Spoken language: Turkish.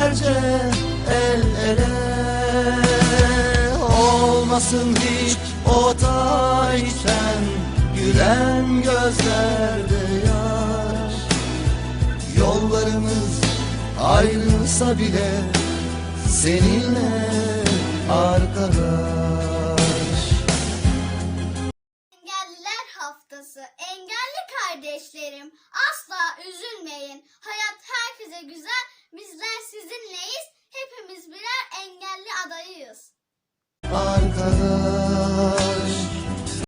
Beraberce el ele Olmasın hiç o tarihten gülen gözlerde yaş Yollarımız ayrılsa bile seninle arkadaş Engelliler Haftası. Engelli kardeşlerim asla üzülmeyin. Hayat herkese güzel. Bizler sizinleyiz. Hepimiz birer engelli adayıyız. arkadaş